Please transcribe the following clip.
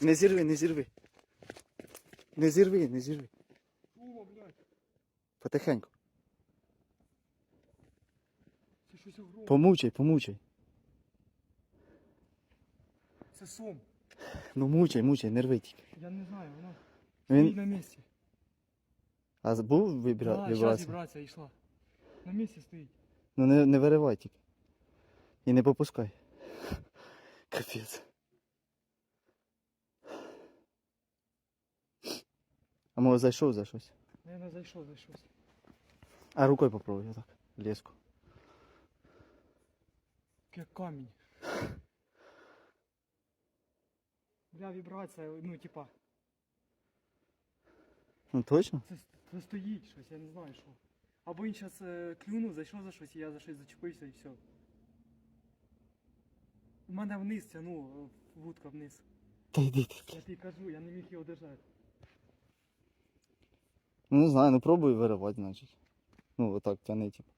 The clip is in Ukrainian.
Не зірви, не зірви. Не зірви, не зірви. О, блядь, Потихеньку. це щось огромне. Помучай, помучай. Це сом. Ну мучай, мучай, не рви тільки. Я не знаю, воно Він. на місці. А з- був вібра... Да, зараз вібрація? вібрація йшла. На місці стоїть. Ну не, не виривай тільки. І не попускай. Капець. А може зайшов за щось? Я не зайшов за щось. А рукою попробуй отак. Леску. Як камінь. Бля, вібрація, ну типа, Ну точно? це, це стоїть щось, я не знаю що. Або він зараз е, клюнув, зайшов за щось, і я за щось зачепився і все. У мене вниз тягнуло, е, вудка вниз. Та йди ти. Я тобі кажу, я не міг його держати. Ну не знаю, ну пробуй виривати, значить. Ну отак тяни, типу.